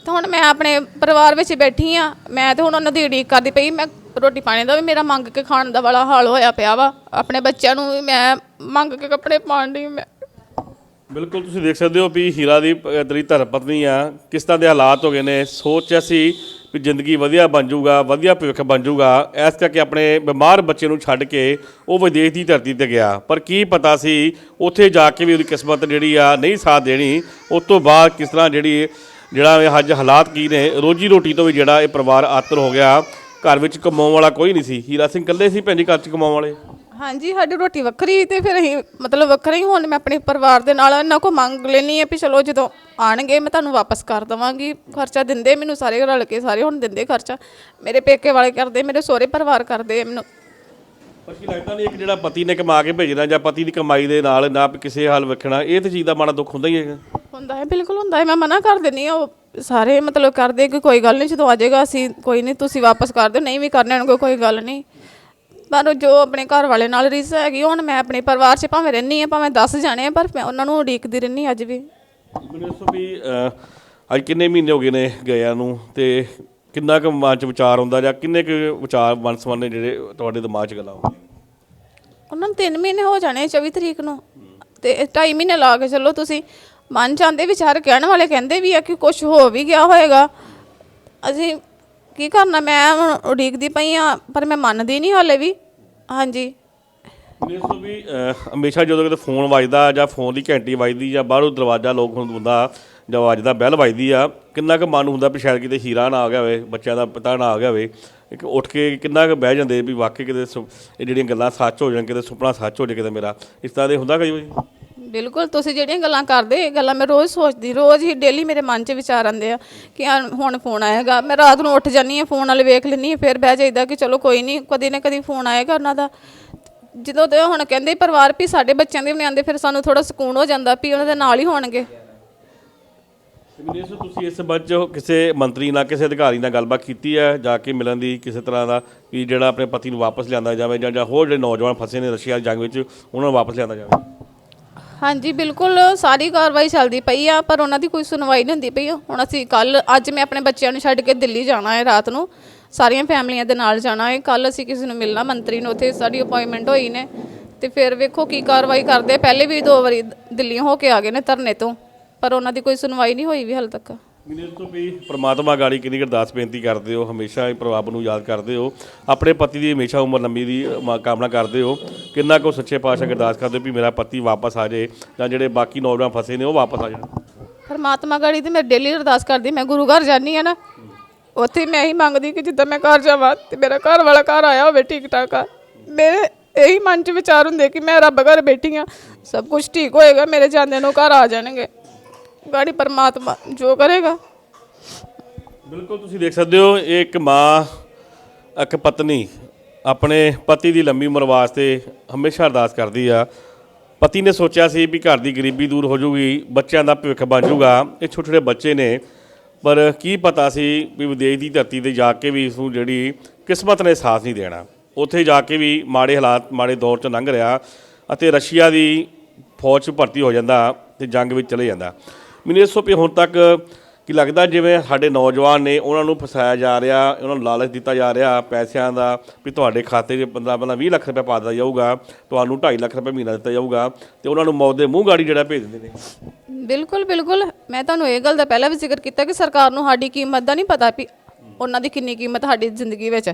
ਤਾਂ ਹੁਣ ਮੈਂ ਆਪਣੇ ਪਰਿਵਾਰ ਵਿੱਚ ਬੈਠੀ ਆ। ਮੈਂ ਤਾਂ ਹੁਣ ਉਹਨਾਂ ਦੀ ਉਡੀਕ ਕਰਦੀ ਪਈ। ਮੈਂ ਰੋਟੀ ਪਾਣੀ ਦਾ ਵੀ ਮੇਰਾ ਮੰਗ ਕੇ ਖਾਣ ਦਾ ਵਾਲਾ ਹਾਲ ਹੋਇਆ ਪਿਆ ਵਾ। ਆਪਣੇ ਬੱਚਿਆਂ ਨੂੰ ਵੀ ਮੈਂ ਮੰਗ ਕੇ ਕੱਪੜੇ ਪਾਉਣ ਦੀ ਮੈਂ। ਬਿਲਕੁਲ ਤੁਸੀਂ ਦੇਖ ਸਕਦੇ ਹੋ ਵੀ ਹੀਰਾ ਦੀ ਪ- ਤੇਰੀ ਧਰਮ ਪਤਨੀ ਆ। ਕਿਸ ਤਰ੍ਹਾਂ ਦੇ ਹਾਲਾਤ ਹੋ ਗਏ ਨੇ? ਸੋਚਿਆ ਸੀ ਵੀ ਜ਼ਿੰਦਗੀ ਵਧੀਆ ਬਣ ਜਾਊਗਾ, ਵਧੀਆ ਭਵਿੱਖ ਬਣ ਜਾਊਗਾ। ਇਸ ਕਰਕੇ ਆਪਣੇ ਬਿਮਾਰ ਬੱਚੇ ਨੂੰ ਛੱਡ ਕੇ ਉਹ ਵਿਦੇਸ਼ ਦੀ ਧਰਤੀ ਤੇ ਗਿਆ। ਪਰ ਕੀ ਪਤਾ ਸੀ, ਉੱਥੇ ਜਾ ਕੇ ਵੀ ਉਹਦੀ ਕਿਸਮਤ ਜਿਹੜੀ ਆ ਨਹੀਂ ਸਾਥ ਦੇਣੀ। ਉਸ ਤੋਂ ਬਾਅਦ ਕਿਸ ਤਰ੍ਹਾਂ ਜਿਹੜੀ ਜਿਹੜਾ ਇਹ ਅੱਜ ਹਾਲਾਤ ਕੀ ਨੇ, ਰੋਜੀ ਰੋਟੀ ਤੋਂ ਵੀ ਜਿਹੜਾ ਇਹ ਪਰਿਵਾਰ ਆਤਰ ਹੋ ਗਿਆ। ਘਰ ਵਿੱਚ ਕਮਾਉਣ ਵਾਲਾ ਕੋਈ ਨਹੀਂ ਸੀ। ਹੀਰਾ ਸਿੰਘ ਇਕੱਲੇ ਸੀ ਭੈਣ ਜੀ, ਘਰ 'ਚ ਕਮਾਉਣ ਵਾਲੇ? ਹਾਂਜੀ ਸਾਡੀ ਰੋਟੀ ਵੱਖਰੀ ਤੇ ਫਿਰ ਅਸੀਂ ਮਤਲਬ ਵੱਖਰੇ ਹੀ ਹੁਣ ਮੈਂ ਆਪਣੇ ਪਰਿਵਾਰ ਦੇ ਨਾਲ ਇਹਨਾਂ ਕੋ ਮੰਗ ਲੈਣੀ ਹੈ ਵੀ ਚਲੋ ਜਦੋਂ ਆਣਗੇ ਮੈਂ ਤੁਹਾਨੂੰ ਵਾਪਸ ਕਰ ਦਵਾਂਗੀ। ਖਰਚਾ ਦਿੰਦੇ ਮੈਨੂੰ ਸਾਰੇ ਰਲ ਕੇ ਸਾਰੇ ਹੁਣ ਦਿੰਦੇ ਖਰਚਾ। ਮੇਰੇ ਪੇਕੇ ਵਾਲੇ ਕਰਦੇ ਮੇਰੇ ਸਹੁਰੇ ਪਰਿਵਾਰ ਕਰਦੇ ਆ ਮੈਨੂੰ। ਪਰ ਕੀ ਲੱਗਦਾ ਨਹੀਂ ਇੱਕ ਜਿਹੜਾ ਪਤੀ ਨੇ ਕਮਾ ਕੇ ਭੇਜਣਾ ਜਾਂ ਪਤੀ ਦੀ ਕਮਾਈ ਦੇ ਨਾਲ ਨਾ ਕਿਸੇ ਹਾਲ ਵੇਖਣਾ ਇਹ ਤੇ ਚੀਜ਼ ਦਾ ਮਾੜਾ ਦੁੱਖ ਹੁੰਦਾ ਹੀ ਹੈਗਾ। ਹੁੰਦਾ ਹੈ ਬਿਲਕੁਲ ਹੁੰਦਾ ਹੈ। ਮੈਂ ਮਨਾ ਕਰ ਦਿੰਦੀ ਆ ਉਹ ਸਾਰੇ ਮਤਲਬ ਕਰਦੇ ਕਿ ਕੋਈ ਗੱਲ ਨਹੀਂ ਜਦੋਂ ਆ ਜਾਏਗਾ ਅਸੀਂ ਕੋਈ ਨਹੀਂ ਤੁਸੀਂ ਵਾਪਸ ਕਰ ਦਿਓ ਨਹੀਂ ਵੀ ਕਰਨੇ ਕੋਈ ਗੱਲ ਨਹੀਂ। ਪਰ ਜੋ ਆਪਣੇ ਘਰ ਵਾਲੇ ਨਾਲ ਰੀਸ ਹੈਗੀ ਹੁਣ ਮੈਂ ਆਪਣੇ ਪਰਿਵਾਰ 'ਚ ਭਾਵੇਂ ਰਹਿੰਦੀ ਆ ਭਾਵੇਂ 10 ਜਾਣੇ ਆ ਪਰ ਮੈਂ ਉਹਨਾਂ ਨੂੰ ਉਡੀਕਦੀ ਰਹਿੰਦੀ ਅੱਜ ਵੀ। ਮੈਨੂੰ ਦੱਸੋ ਵੀ ਅਹ, ਅੱਜ ਕਿੰਨੇ ਮਹੀਨੇ ਹੋ ਗਏ ਨੇ ਗਿਆਂ ਨੂੰ ਤੇ ਕਿੰਨਾ ਕੁ ਮਨ ਚ ਵਿਚਾਰ ਹੁੰਦਾ ਜਾਂ ਕਿੰਨੇ ਕੁ ਵਿਚਾਰ ਮਨ ਸਮਾਨੇ ਜਿਹੜੇ ਤੁਹਾਡੇ ਦਿਮਾਗ 'ਚ ਗੱਲਾਂ ਆਉਂਦੀਆਂ ਉਹਨਾਂ ਨੂੰ 3 ਮਹੀਨੇ ਹੋ ਜਾਣੇ 24 ਤਰੀਕ ਨੂੰ। ਤੇ 2.5 ਮਹੀਨੇ ਲਾ ਕੇ ਚੱਲੋ ਤੁਸੀਂ। ਮਨ ਚਾਹੁੰਦੇ ਵਿਚਾਰ ਕਹਿਣ ਵਾਲੇ ਕਹਿੰਦੇ ਵੀ ਆ ਕਿ ਕੁਝ ਹੋ ਵੀ ਗਿਆ ਹੋਏਗਾ। ਅਸੀਂ ਕੀ ਕਰਨਾ ਮੈਂ ਹੁਣ ਉਡੀਕਦੀ ਪਈ ਆ ਪਰ ਮੈਂ ਮੰਨਦੀ ਨਹੀਂ ਹਾਲੇ ਵੀ। ਹਾਂਜੀ। ਮੈਨੂੰ ਦੱਸੋ ਵੀ ਅਹ, ਹਮੇਸ਼ਾ ਜਦੋਂ ਕਿਤੇ ਫੋਨ ਵੱਜਦਾ ਜਾਂ ਫੋਨ ਦੀ ਘੰਟੀ ਵੱਜਦੀ ਜਾਂ ਬਾਹਰੋਂ ਦਰਵਾਜ਼ਾ ਲੋਕ ਹੁਣ ਹੁੰਦਾ ਜਾਂ ਵੱਜਦਾ ਬੈਲ ਵੱਜਦੀ ਆ ਕਿੰਨਾ ਕੁ ਮਨ ਹੁੰਦਾ ਵੀ ਸ਼ਾਇਦ ਕਿਤੇ ਹੀਰਾ ਨਾ ਆ ਗਿਆ ਹੋਵੇ ਬੱਚਿਆਂ ਦਾ ਪਤਾ ਨਾ ਆ ਗਿਆ ਹੋਵੇ ਇੱਕ ਉੱਠ ਕੇ ਕਿੰਨਾ ਕੁ ਬਹਿ ਜਾਂਦੇ ਵੀ ਵਾਕਈ ਕਿਤੇ ਸੁ- ਇਹ ਜਿਹੜੀਆਂ ਗੱਲਾਂ ਸੱਚ ਹੋ ਜਾਣ ਕਿਤੇ ਸੁਪਨਾ ਸੱਚ ਹੋ ਜਾਏ ਕਿਤੇ ਮੇਰਾ ਇਸ ਤਰ੍ਹਾਂ ਦੇ ਹੁੰਦਾ ਕਈ ਵਾਰੀ? ਬਿਲਕੁਲ, ਤੁਸੀਂ ਜਿਹੜੀਆਂ ਗੱਲਾਂ ਕਰਦੇ, ਇਹ ਗੱਲਾਂ ਮੈਂ ਰੋਜ਼ ਸੋਚਦੀ, ਰੋਜ਼ ਹੀ ਡੇਲੀ ਮੇਰੇ ਮਨ 'ਚ ਵਿਚਾਰ ਆਉਂਦੇ ਆ ਕਿ ਆ ਹੁਣ ਫੋਨ ਆਏਗਾ। ਮੈਂ ਰਾਤ ਨੂੰ ਉੱਠ ਜਾਂਦੀ ਆ ਫੋਨ ਵਾਲੇ ਵੇਖ ਲੈਂਦੀ ਆ ਫਿਰ ਬਹਿ ਜਾਈਦਾ ਕਿ ਚਲੋ ਕੋਈ ਨਹੀਂ, ਕਦੇ ਨਾ ਕਦੀ ਫੋਨ ਆਏਗਾ ਉਹਨਾਂ ਦਾ। ਜਦੋਂ ਤੇ ਹੁਣ ਕਹਿੰਦੇ ਪਰਿਵਾਰ ਵੀ ਸਾਡੇ ਬੱਚਿਆਂ ਦੇ ਵੀ ਨਹੀਂ ਆਉਂਦੇ, ਫਿਰ ਸਾਨੂੰ ਥੋੜਾ ਸਕੂਨ ਹੋ ਜਾਂਦਾ ਵੀ ਉਹਨਾਂ ਦੇ ਨਾਲ ਹੀ ਹੋਣਗੇ। ਤੇ ਤੁਸੀਂ ਇਸ ਸੰਬੰਧ 'ਚ ਕਿਸੇ ਮੰਤਰੀ ਨਾਲ, ਕਿਸੇ ਅਧਿਕਾਰੀ ਨਾਲ ਗੱਲਬਾਤ ਕੀਤੀ ਹੈ, ਜਾ ਕੇ ਮਿਲਣ ਦੀ ਕਿਸੇ ਤਰ੍ਹਾਂ ਦਾ ਵੀ ਜਿਹੜਾ ਆਪਣੇ ਪਤੀ ਨੂੰ ਵਾਪਸ ਲਿਆਂਦਾ ਜਾਵੇ ਜਾਂ ਹੋਰ ਜਿਹੜੇ ਨੌਜਵਾਨ ਫਸੇ ਨੇ ਰਸ਼ੀਆ ਜੰਗ ਵਿੱਚ, ਉਹਨਾਂ ਨੂੰ ਵਾਪਸ ਲਿਆਂਦਾ ਜਾਵੇ? ਹਾਂਜੀ, ਬਿਲਕੁਲ ਸਾਰੀ ਕਾਰਵਾਈ ਚੱਲਦੀ ਪਈ ਆ, ਪਰ ਉਹਨਾਂ ਦੀ ਕੋਈ ਸੁਣਵਾਈ ਨਹੀਂ ਹੁੰਦੀ ਪਈ। ਹੁਣ ਅਸੀਂ ਕੱਲ, ਅੱਜ ਮੈਂ ਆਪਣੇ ਬੱਚਿਆਂ ਨੂੰ ਛੱਡ ਕੇ ਦਿੱਲੀ ਜਾਣਾ ਹੈ ਰਾਤ ਨੂੰ। ਸਾਰੀਆਂ ਫੈਮਲੀਆਂ ਦੇ ਨਾਲ ਜਾਣਾ ਹੈ। ਕੱਲ ਅਸੀਂ ਕਿਸੇ ਨੂੰ ਮਿਲਣਾ, ਮੰਤਰੀ ਨੂੰ ਉੱਥੇ ਸਾਡੀ ਅਪਾਇੰਟਮੈਂਟ ਹੋਈ ਨੇ। ਤੇ ਫਿਰ ਵੇਖੋ ਕੀ ਕਾਰਵਾਈ ਕਰਦੇ ਪਹਿਲੇ ਵੀ ਦੋ ਵਾਰੀ ਦਿੱਲੀ ਹੋ ਕੇ ਆ ਗਏ ਨੇ ਧਰਨੇ ਤੋਂ, ਪਰ ਉਹਨਾਂ ਦੀ ਕੋਈ ਸੁਣਵਾਈ ਨਹੀਂ ਹੋਈ ਵੀ ਹਾਲੇ ਤੱਕ। ਮੈਨੂੰ ਤੋਂ ਵੀ ਪ੍ਰਮਾਤਮਾ ਗਾੜੀ ਕਿੰਨੀ ਅਰਦਾਸ ਬੇਨਤੀ ਕਰਦੇ ਹੋ, ਹਮੇਸ਼ਾ ਹੀ ਪ੍ਰਭਾਵ ਨੂੰ ਯਾਦ ਕਰਦੇ ਹੋ, ਆਪਣੇ ਪਤੀ ਦੀ ਹਮੇਸ਼ਾ ਉਮਰ ਲੰਬੀ ਦੀ ਮ- ਕਾਮਨਾ ਕਰਦੇ ਹੋ, ਕਿੰਨਾ ਕੁ ਸੱਚੇ ਪਾਤਸ਼ਾਹ ਅੱਗੇ ਅਰਦਾਸ ਕਰਦੇ ਹੋ ਵੀ ਮੇਰਾ ਪਤੀ ਵਾਪਸ ਆ ਜਾਏ, ਜਾਂ ਜਿਹੜੇ ਬਾਕੀ ਨੌਜਵਾਨ ਫਸੇ ਨੇ ਉਹ ਵਾਪਸ ਆ ਜਾਣ? ਪਰਮਾਤਮਾ ਗਾੜੀ ਤੇ ਮੈਂ ਡੇਲੀ ਅਰਦਾਸ ਕਰਦੀ, ਮੈਂ ਗੁਰੂ ਘਰ ਜਾਂਦੀ ਆ ਨਾ, ਉੱਥੇ ਮੈਂ ਇਹੀ ਮੰਗਦੀ ਕਿ ਜਿੱਦਾਂ ਮੈਂ ਘਰ ਜਾਵਾਂ ਤੇ ਮੇਰਾ ਘਰ ਵਾਲਾ ਘਰ ਆਇਆ ਹੋਵੇ ਠੀਕ ਠਾਕ ਆ। ਮੇਰੇ ਇਹੀ ਮਨ 'ਚ ਵਿਚਾਰ ਹੁੰਦੇ ਕਿ ਮੈਂ ਰੱਬ ਘਰ ਬੈਠੀ ਆ ਸਭ ਕੁਝ ਠੀਕ ਹੋਏਗਾ, ਮੇਰੇ ਜਾਂਦੇ ਨੂੰ ਘਰ ਆ ਜਾਣਗੇ। ਗਾੜੀ ਪਰਮਾਤਮਾ ਜੋ ਕਰੇਗਾ। ਬਿਲਕੁਲ ਤੁਸੀਂ ਦੇਖ ਸਕਦੇ ਹੋ, ਇਹ ਇੱਕ ਮਾਂ, ਇੱਕ ਪਤਨੀ ਆਪਣੇ ਪਤੀ ਦੀ ਲੰਮੀ ਉਮਰ ਵਾਸਤੇ ਹਮੇਸ਼ਾ ਅਰਦਾਸ ਕਰਦੀ ਆ। ਪਤੀ ਨੇ ਸੋਚਿਆ ਸੀ ਵੀ ਘਰ ਦੀ ਗਰੀਬੀ ਦੂਰ ਹੋ ਜਾਊਗੀ ਬੱਚਿਆਂ ਦਾ ਭਵਿੱਖ ਬਣ ਜਾਊਗਾ ਇਹ ਛੋਟੇ ਛੋਟੇ ਬੱਚੇ ਨੇ। ਪਰ ਕੀ ਪਤਾ ਸੀ ਵੀ ਵਿਦੇਸ਼ ਦੀ ਧਰਤੀ ਤੇ ਜਾ ਕੇ ਵੀ ਇਸ ਨੂੰ ਜਿਹੜੀ ਕਿਸਮਤ ਨੇ ਸਾਥ ਨਹੀਂ ਦੇਣਾ। ਉੱਥੇ ਜਾ ਕੇ ਵੀ ਮਾੜੇ ਹਾਲਾਤ, ਮਾੜੇ ਦੌਰ ਚ ਲੰਘ ਰਿਹਾ ਅਤੇ ਰਸ਼ੀਆ ਦੀ ਫੌਜ 'ਚ ਭਰਤੀ ਹੋ ਜਾਂਦਾ ਤੇ ਜੰਗ ਵਿੱਚ ਚਲੇ ਜਾਂਦਾ। ਮੈਨੂੰ ਇਸ ਤੋਂ ਵੀ ਹੁਣ ਤੱਕ ਕੀ ਲੱਗਦਾ ਜਿਵੇਂ ਸਾਡੇ ਨੌਜਵਾਨ ਨੇ ਉਹਨਾਂ ਨੂੰ ਫਸਾਇਆ ਜਾ ਰਿਹਾ, ਉਹਨਾਂ ਨੂੰ ਲਾਲਚ ਦਿੱਤਾ ਜਾ ਰਿਹਾ ਪੈਸਿਆਂ ਦਾ ਵੀ ਤੁਹਾਡੇ ਖਾਤੇ 'ਚ 15 15 20 ਲੱਖ ਰੁਪਏ ਪਾ ਦਿੱਤਾ ਜਾਊਗਾ, ਤੁਹਾਨੂੰ 2.5 ਲੱਖ ਰੁਪਏ ਮਹੀਨਾ ਦਿੱਤਾ ਜਾਊਗਾ ਤੇ ਉਹਨਾਂ ਨੂੰ ਮੌਤ ਦੇ ਮੂੰਹ ਗਾੜੀ ਜਿਹੜਾ ਭੇਜ ਦਿੰਦੇ ਨੇ। ਬਿਲਕੁਲ ਬਿਲਕੁਲ। ਮੈਂ ਤੁਹਾਨੂੰ ਇਹ ਗੱਲ ਦਾ ਪਹਿਲਾਂ ਵੀ ਜ਼ਿਕਰ ਕੀਤਾ ਕਿ ਸਰਕਾਰ ਨੂੰ ਸਾਡੀ ਕੀਮਤ ਦਾ ਨਹੀਂ ਪਤਾ ਵੀ ਉਹਨਾਂ ਦੀ ਕਿੰਨੀ ਕੀਮਤ ਸਾਡੀ ਜ਼ਿੰਦਗੀ ਵਿੱਚ।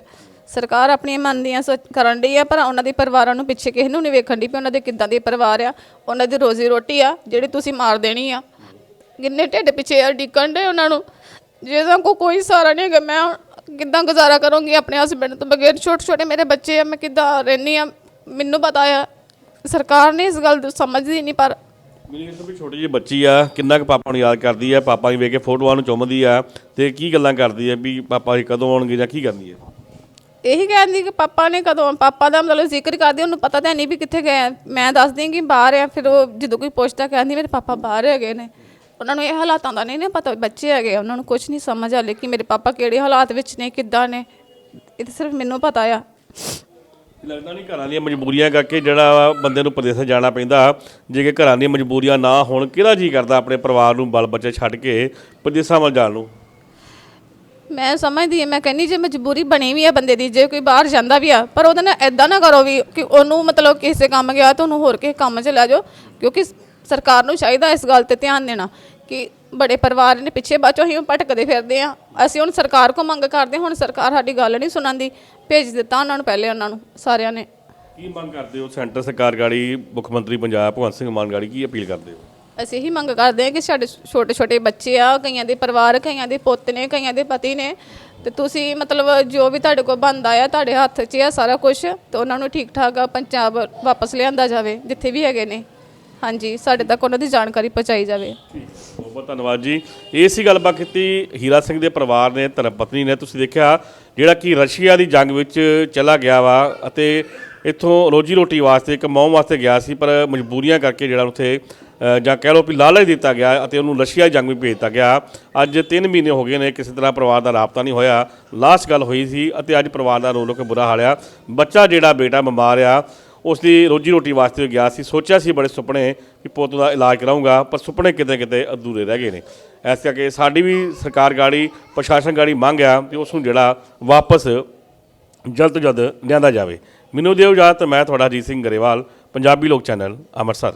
ਸਰਕਾਰ ਆਪਣੀਆਂ ਮੰਨਦੀਆਂ ਸੋ ਕਰਨ ਡਈ ਆ, ਪਰ ਉਹਨਾਂ ਦੇ ਪਰਿਵਾਰਾਂ ਨੂੰ ਪਿੱਛੇ ਕਿਸੇ ਨੂੰ ਨਹੀਂ ਵੇਖਣ ਦੀ ਵੀ ਉਹਨਾਂ ਦੇ ਕਿੱਦਾਂ ਦੇ ਪਰਿਵਾਰ ਆ, ਉਹਨਾਂ ਦੀ ਰੋਜ਼ੀ ਰੋਟੀ ਆ, ਜਿਹੜੀ ਤੁਸੀਂ ਮਾਰ ਦੇਣੀ ਆ। ਕਿੰਨੇ ਢਿੱਡ ਪਿੱਛੇ ਆ ਡਿੱਕਣ ਦੇ ਉਹਨਾਂ ਨੂੰ। ਜਿਹਦਾ ਕੋ ਕੋਈ ਸਹਾਰਾ ਨਹੀਂ ਹੈਗਾ ਮੈਂ ਹੁਣ ਕਿੱਦਾਂ ਗੁਜ਼ਾਰਾ ਕਰੂੰਗੀ ਆਪਣੇ ਹਸਬੰਡ ਤੋਂ ਬਗੈਰ? ਛੋਟੇ ਛੋਟੇ ਮੇਰੇ ਬੱਚੇ ਆ ਮੈਂ ਕਿੱਦਾਂ ਰਹਿੰਦੀ ਆ? ਮੈਨੂੰ ਪਤਾ ਆ। ਸਰਕਾਰ ਨੇ ਇਸ ਗੱਲ ਨੂੰ ਸਮਝਦੀ ਨਹੀਂ ਪਰ ਮੇਰੀ ਇੱਕ ਵੀ ਛੋਟੀ ਜਿਹੀ ਬੱਚੀ ਆ ਕਿੰਨਾ ਕੁ ਪਾਪਾ ਨੂੰ ਯਾਦ ਕਰਦੀ ਆ? ਪਾਪਾ ਨੂੰ ਵੇਖ ਕੇ ਫੋਟੋਆਂ ਨੂੰ ਚੁੰਮਦੀ ਆ ਤੇ ਕੀ ਗੱਲਾਂ ਕਰਦੀ ਆ ਵੀ ਪਾਪਾ ਜੀ ਕਦੋਂ ਆਉਣਗੇ ਜਾਂ ਕੀ ਕਰਦੀ ਆ? ਇਹੀ ਕਹਿੰਦੀ ਕਿ ਪਾਪਾ ਨੇ ਕਦੋਂ ਪਾਪਾ ਦਾ ਮਤਲਬ ਜ਼ਿਕਰ ਕਰਦੀ ਉਹਨੂੰ ਪਤਾ ਤਾਂ ਨਹੀਂ ਵੀ ਕਿੱਥੇ ਗਏ ਆ। ਮੈਂ ਦੱਸਦੀ ਕਿ ਬਾਹਰ ਆ ਫਿਰ ਉਹ ਜਦੋਂ ਕੋਈ ਪੁੱਛਦਾ ਕਹਿੰਦੀ ਮੇਰੇ ਪਾਪਾ ਬਾਹਰ ਹੈਗੇ ਨੇ। ਉਹਨਾਂ ਨੂੰ ਇਹ ਹਾਲਾਤਾਂ ਦਾ ਨਹੀਂ ਨਾ ਪਤਾ ਬੱਚੇ ਹੈਗੇ ਆ, ਉਹਨਾਂ ਨੂੰ ਕੁਝ ਨਹੀਂ ਸਮਝ ਆ ਕਿ ਮੇਰੇ ਪਾਪਾ ਕਿਹੜੇ ਹਾਲਾਤ ਵਿੱਚ ਨੇ ਕਿੱਦਾਂ ਨੇ ਇਹ ਤਾਂ ਸਿਰਫ ਮੈਨੂੰ ਪਤਾ ਆ। ਲੱਗਦਾ ਨਹੀਂ ਘਰਾਂ ਦੀਆਂ ਮਜਬੂਰੀਆਂ ਕਰਕੇ ਜਿਹੜਾ ਵਾ ਬੰਦੇ ਨੂੰ ਪ੍ਰਦੇਸ਼ ਜਾਣਾ ਪੈਂਦਾ ਜੇ ਕਿ ਘਰਾਂ ਦੀਆਂ ਮਜਬੂਰੀਆਂ ਨਾ ਹੋਣ ਕਿਹੜਾ ਜੀ ਕਰਦਾ ਆਪਣੇ ਪਰਿਵਾਰ ਨੂੰ ਬਲ ਬੱਚੇ ਛੱਡ ਕੇ ਪ੍ਰਦੇਸ਼ਾਂ ਵੱਲ ਜਾਣ ਨੂੰ? ਮੈਂ ਸਮਝਦੀ ਹਾਂ ਮੈਂ ਕਹਿੰਨੀ ਜੇ ਮਜਬੂਰੀ ਬਣੀ ਵੀ ਆ ਬੰਦੇ ਦੀ ਜੇ ਕੋਈ ਬਾਹਰ ਜਾਂਦਾ ਵੀ ਆ ਪਰ ਉਹਦੇ ਨਾਲ ਐਦਾਂ ਨਾ ਕਰੋ ਵੀ ਕਿ ਉਹਨੂੰ ਮਤਲਬ ਕਿਸੇ ਕੰਮ ਗਿਆ ਤਾਂ ਉਹਨੂੰ ਹੋਰ ਕਿਸੇ ਕੰਮ 'ਚ ਲੈ ਜਾਓ ਕਿਉਂਕਿ ਸਰਕਾਰ ਨੂੰ ਚਾਹੀਦਾ ਇਸ ਗੱਲ ਤੇ ਧਿਆਨ ਦੇਣਾ ਕਿ ਬੜੇ ਪਰਿਵਾਰ ਨੇ ਪਿੱਛੇ ਬਾਚੋ ਅਸੀਂ ਭਟਕਦੇ ਫਿਰਦੇ ਆ। ਅਸੀਂ ਹੁਣ ਸਰਕਾਰ ਕੋ ਮੰਗ ਕਰਦੇ ਹਾਂ, ਹੁਣ ਸਰਕਾਰ ਸਾਡੀ ਗੱਲ ਨਹੀਂ ਸੁਣਾਉਂਦੀ। ਭੇਜ ਦਿੱਤਾ ਉਹਨਾਂ ਨੂੰ ਪਹਿਲੇ ਉਹਨਾਂ ਨੂੰ ਸਾਰਿਆਂ ਨੇ। ਕੀ ਮੰਗ ਕਰਦੇ ਹੋ ਸੈਂਟਰ ਸਰਕਾਰ ਗਾੜੀ ਮੁੱਖ ਮੰਤਰੀ ਪੰਜਾਬ ਭਗਵੰਤ ਸਿੰਘ ਮਾਨ ਗਾੜੀ ਕੀ ਅਪੀਲ ਕਰਦੇ ਹੋ? ਅਸੀਂ ਇਹੀ ਮੰਗ ਕਰਦੇ ਹਾਂ ਕਿ ਸਾਡੇ ਛੋਟੇ ਛੋਟੇ ਬੱਚੇ ਆ ਕਈਆਂ ਦੇ ਪਰਿਵਾਰ ਕਈਆਂ ਦੇ ਪੁੱਤ ਨੇ ਕਈਆਂ ਦੇ ਪਤੀ ਨੇ ਤੇ ਤੁਸੀਂ ਮਤਲਬ ਜੋ ਵੀ ਤੁਹਾਡੇ ਕੋਲ ਬਣਦਾ ਆ ਤੁਹਾਡੇ ਹੱਥ 'ਚ ਆ ਸਾਰਾ ਕੁਝ ਤੇ ਉਹਨਾਂ ਨੂੰ ਠੀਕ ਠਾਕ ਪੰਜਾਬ ਵਾਪਸ ਲਿਆਂਦਾ ਜਾਵੇ ਜਿੱਥੇ ਵੀ ਹੈਗੇ ਨੇ। ਹਾਂਜੀ, ਸਾਡੇ ਤੱਕ ਉਹਨਾਂ ਦੀ ਜਾਣਕਾਰੀ ਪਹੁੰਚਾਈ ਜਾਵੇ। ਬਹੁਤ ਬਹੁਤ ਧੰਨਵਾਦ ਜੀ। ਇਹ ਸੀ ਗੱਲਬਾਤ ਕੀਤੀ ਹੀਰਾ ਸਿੰਘ ਦੇ ਪਰਿਵਾਰ ਨੇ, ਧਰਮ ਪਤਨੀ ਨੇ। ਤੁਸੀਂ ਦੇਖਿਆ, ਜਿਹੜਾ ਕਿ ਰਸ਼ੀਆ ਦੀ ਜੰਗ ਵਿੱਚ ਚਲਾ ਗਿਆ ਵਾ ਅਤੇ ਇੱਥੋਂ ਰੋਜੀ ਰੋਟੀ ਵਾਸਤੇ ਕਮਾਉਣ ਵਾਸਤੇ ਗਿਆ ਸੀ, ਪਰ ਮਜਬੂਰੀਆਂ ਕਰਕੇ ਜਿਹੜਾ ਉੱਥੇ ਜਾਂ ਕਹਿ ਲਓ ਵੀ ਲਾਲਚ ਦਿੱਤਾ ਗਿਆ ਅਤੇ ਉਹਨੂੰ ਰਸ਼ੀਆ ਦੀ ਜੰਗ ਵਿੱਚ ਭੇਜਤਾ ਗਿਆ। ਅੱਜ 3 ਮਹੀਨੇ ਹੋ ਗਏ ਨੇ, ਕਿਸੇ ਤਰ੍ਹਾਂ ਪਰਿਵਾਰ ਦਾ ਰਾਬਤਾ ਨਹੀਂ ਹੋਇਆ। ਲਾਸਟ ਗੱਲ ਹੋਈ ਸੀ ਅਤੇ ਅੱਜ ਪਰਿਵਾਰ ਦਾ ਰੋ ਰੋ ਕੇ ਬੁਰਾ ਹਾਲ ਆ। ਬੱਚਾ ਜਿਹੜਾ ਬੇਟਾ ਬਿਮਾਰ ਆ ਉਸ ਦੀ ਰੋਜੀ ਰੋਟੀ ਵਾਸਤੇ ਗਿਆ ਸੀ। ਸੋਚਿਆ ਸੀ ਬੜੇ ਸੁਪਨੇ ਕਿ ਪੁੱਤ ਦਾ ਇਲਾਜ ਕਰਾਉਂਗਾ ਪਰ ਸੁਪਨੇ ਕਿਤੇ ਕਿਤੇ ਅਧੂਰੇ ਰਹਿ ਗਏ ਨੇ। ਇਸ ਕਰਕੇ ਸਾਡੀ ਵੀ ਸਰਕਾਰ ਗਾੜੀ, ਪ੍ਰਸ਼ਾਸਨ ਗਾੜੀ ਮੰਗ ਆ ਕਿ ਉਸ ਨੂੰ ਜਿਹੜਾ ਵਾਪਸ ਜਲਦ ਤੋਂ ਜਲਦ ਲਿਆਂਦਾ ਜਾਵੇ। ਮੈਨੂੰ ਦਿਓ ਇਜਾਜ਼ਤ ਮੈਂ ਤੁਹਾਡਾ ਅਜੀਤ ਸਿੰਘ ਗਰੇਵਾਲ, ਪੰਜਾਬੀ ਲੋਕ ਚੈਨਲ, ਅੰਮ੍ਰਿਤਸਰ।